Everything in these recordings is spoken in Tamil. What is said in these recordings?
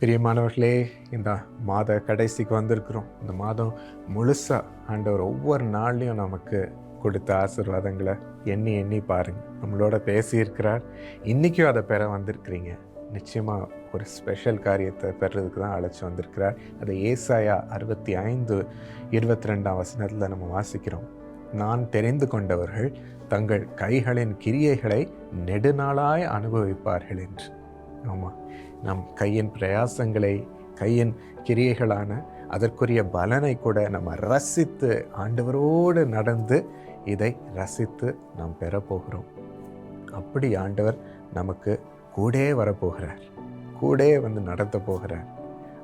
பிரியமானவர்களே இந்த மாத கடைசிக்கு வந்திருக்கிறோம். இந்த மாதம் முழுசாக ஆண்டவர் ஒவ்வொரு நாள்லையும் நமக்கு கொடுத்த ஆசீர்வாதங்களை எண்ணி எண்ணி பாருங்க. நம்மளோட பேசியிருக்கிறார். இன்றைக்கும் அதை பெற வந்திருக்கிறீங்க. நிச்சயமாக ஒரு ஸ்பெஷல் காரியத்தை பெறதுக்கு தான் அழைச்சி வந்திருக்கிறார். அதை ஏசாயா அறுபத்தி ஐந்து இருபத்தி ரெண்டாம் வசனத்தில் நம்ம வாசிக்கிறோம். நான் தெரிந்து கொண்டவர்கள் தங்கள் கைகளின் கிரியைகளை நெடுநாளாய் அனுபவிப்பார்கள் என்று. ஆமாம் நம் கையின் பிரயாசங்களை கையின் கிரியைகளான அதற்குரிய பலனை கூட நம்ம ரசித்து ஆண்டவரோடு நடந்து இதை ரசித்து நாம் பெறப்போகிறோம் அப்படி ஆண்டவர் நமக்கு கூடே வரப்போகிறார் கூட வந்து நடத்த போகிறார்.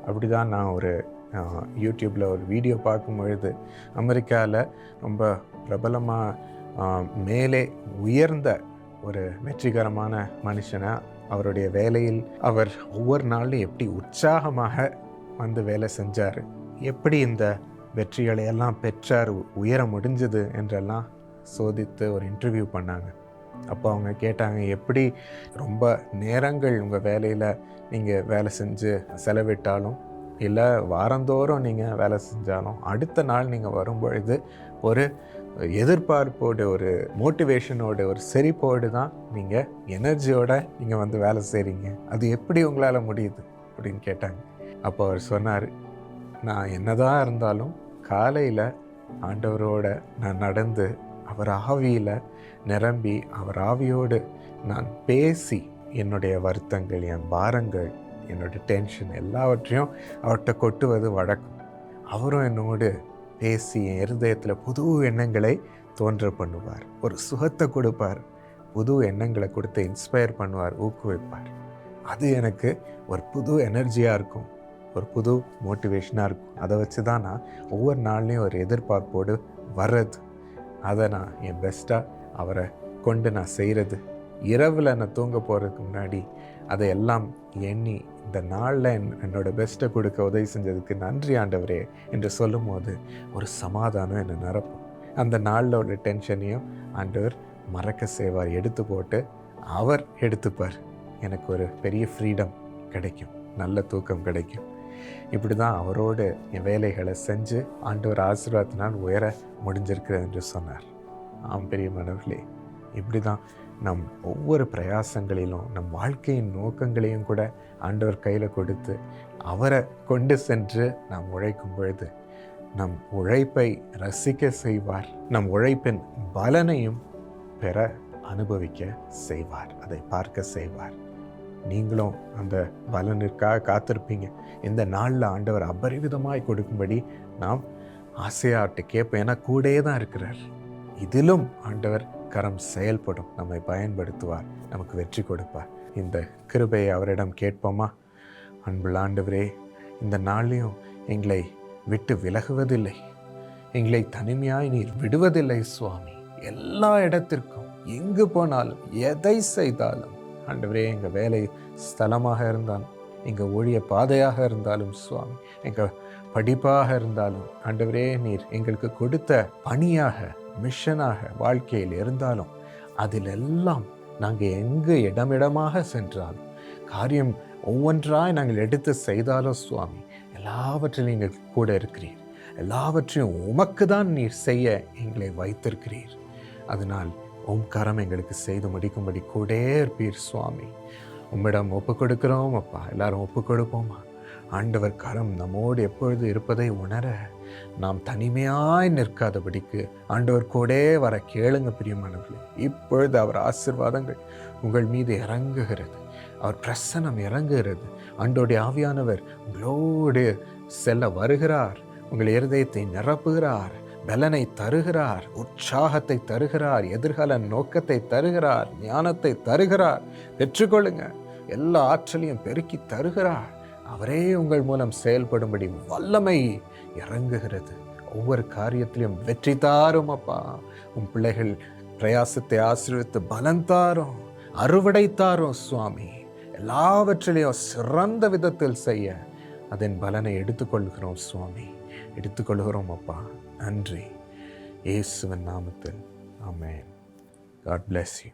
அப்படி தான் நான் ஒரு யூடியூப்பில் ஒரு வீடியோ பார்க்கும் பொழுது அமெரிக்காவில் ரொம்ப பிரபலமாக மேலே உயர்ந்த ஒரு வெற்றிகரமான மனுஷனை அவருடைய வேலையில் அவர் ஒவ்வொரு நாளும் எப்படி உற்சாகமாக வந்து வேலை செஞ்சார்? எப்படி இந்த வெற்றிகளை எல்லாம் பெற்றார்? உயர முடிஞ்சது? என்றெல்லாம் சோதித்து ஒரு இன்டர்வியூ பண்ணாங்க. அப்போ அவங்க கேட்டாங்க எப்படி ரொம்ப நேரங்கள் உங்கள் வேலையில் நீங்கள் வேலை செஞ்சு செலவிட்டாலும் இல்லை வாரந்தோறும் நீங்கள் வேலை செஞ்சாலும் அடுத்த நாள் நீங்கள் வரும்பொழுது ஒரு எதிர்பார்ப்போடு ஒரு மோட்டிவேஷனோட ஒரு செறிப்போடு தான் நீங்கள் எனர்ஜியோட நீங்கள் வந்து வேலை செய்கிறீங்க அது எப்படி உங்களால் முடியுது அப்படின்னு கேட்டாங்க. அப்போ அவர் சொன்னார் நான் என்னதான் இருந்தாலும் காலையில் ஆண்டவரோட நான் நடந்து அவர் ஆவியில் நிரம்பி அவர் ஆவியோடு நான் பேசி என்னுடைய வருத்தங்கள் என் பாரங்கள் என்னோட டென்ஷன் எல்லாவற்றையும் அவர்கிட்ட கொட்டுவது வழக்கம். அவரும் என்னோடு பேசி என் இருதயத்தில் புது எண்ணங்களை தோன்ற பண்ணுவார். ஒரு சுகத்தை கொடுப்பார். புது எண்ணங்களை கொடுத்து இன்ஸ்பயர் பண்ணுவார் ஊக்குவிப்பார். அது எனக்கு ஒரு புது எனர்ஜியாக இருக்கும். ஒரு புது மோட்டிவேஷனாக இருக்கும். அதை வச்சு தான் நான் ஒவ்வொரு நாள்லேயும் ஒரு எதிர்பார்ப்போடு வர்றது. அதை நான் என் பெஸ்ட்டாக அவரை கொண்டு நான் செய்கிறது இரவில் நான் தூங்க போகிறதுக்கு முன்னாடி அதை எல்லாம் எண்ணி இந்த நாளில் என் என்னோட பெஸ்ட்டை கொடுக்க உதவி செஞ்சதுக்கு நன்றி ஆண்டவரே என்று சொல்லும் போது ஒரு சமாதானம் என்னை நிரப்பும். அந்த நாளில் உள்ள டென்ஷனையும் ஆண்டவர் மறக்க செய்வார் எடுத்து போட்டு அவர் எடுத்துப்பார். எனக்கு ஒரு பெரிய ஃப்ரீடம் கிடைக்கும் நல்ல தூக்கம் கிடைக்கும். இப்படி தான் அவரோடு என் வேலைகளை செஞ்சு ஆண்டவர் ஆசீர்வாதத்தினால் உயர முடிஞ்சிருக்கிறது என்று சொன்னார். ஆம் பெரிய மனவர்களே இப்படி தான் நம் ஒவ்வொரு பிரயாசங்களிலும் நம் வாழ்க்கையின் நோக்கங்களையும் கூட ஆண்டவர் கையில் கொடுத்து அவரை கொண்டு சென்று நாம் உழைக்கும் பொழுது நம் உழைப்பை ரசிக்க செய்வார். நம் உழைப்பின் பலனையும் பெற அனுபவிக்க செய்வார். அதை பார்க்க செய்வார். நீங்களும் அந்த பலனிற்காக காத்திருப்பீங்க. இந்த நாளில் ஆண்டவர் அபரிவிதமாய் கொடுக்கும்படி நாம் ஆசையாட்டு கேட்போம். ஏன்னா கூடயே தான் இருக்கிறார். இதிலும் ஆண்டவர் கரம் செயல்படும். நம்மை பயன்படுத்துவார். நமக்கு வெற்றி கொடுப்பார். இந்த கிருபையை அவரிடம் கேட்போமா? அன்புள்ள இந்த நாளையும் எங்களை விட்டு விலகுவதில்லை. எங்களை தனிமையாய் நீர் விடுவதில்லை சுவாமி. எல்லா இடத்திற்கும் எங்கு போனாலும் எதை செய்தாலும். ஆண்டவரே எங்கள் வேலை ஸ்தலமாக இருந்தாலும் எங்கள் ஊழிய பாதையாக இருந்தாலும் சுவாமி எங்கள் படிப்பாக இருந்தாலும் ஆண்டவரே நீர் எங்களுக்கு கொடுத்த பணியாக மிஷனாக வாழ்க்கையில் இருந்தாலும் அதிலெல்லாம் நாங்கள் எங்கு இடமிடமாக சென்றாலும் காரியம் ஒவ்வொன்றாய் நாங்கள் எடுத்து செய்தாலும் சுவாமி எல்லாவற்றிலும் நீங்கள் கூட இருக்கிறீர். எல்லாவற்றையும் உமக்கு தான் நீர் செய்ய எங்களை வைத்திருக்கிறீர். அதனால் உம் கரம் எங்களுக்கு செய்து முடிக்கும்படி கூட இருப்பீர் சுவாமி. உம்மிடம் ஒப்பு கொடுக்குறோம் அப்பா. எல்லாரும் ஒப்பு கொடுப்போமா ஆண்டவர் கரம் நம்மோடு எப்பொழுது இருப்பதை உணர நாம் தனிமையாய் நிற்காதபடிக்கு ஆண்டவர் கூட வர கேளுங்க பிரியமானவர்களே. இப்பொழுது அவர் ஆசிர்வாதங்கள் உங்கள் மீது இறங்குகிறது. அவர் பிரசனம் இறங்குகிறது. அன்றோடைய ஆவியானவர் உங்களோடு செல்ல வருகிறார். உங்கள் இருதயத்தை நிரப்புகிறார். பலனை தருகிறார். உற்சாகத்தை தருகிறார். எதிர்கால நோக்கத்தை தருகிறார். ஞானத்தை தருகிறார். பெற்றுக்கொள்ளுங்க. எல்லா ஆற்றலையும் பெருக்கி தருகிறார். அவரே உங்கள் மூலம் செயல்படும்படி வல்லமை இறங்குகிறது. ஒவ்வொரு காரியத்திலும் வெற்றி தாரும் அப்பா. உன் பிள்ளைகள் பிரயாசத்தை ஆசீர்வித்து பலன் தாரும் அறுவடை தாரும் சுவாமி. எல்லாவற்றிலையும் சிறந்த விதத்தில் செய்ய அதன் பலனை எடுத்துக்கொள்கிறோம் சுவாமி. எடுத்துக்கொள்கிறோம் அப்பா. நன்றி. இயேசுவின் நாமத்தில். ஆமென். God bless you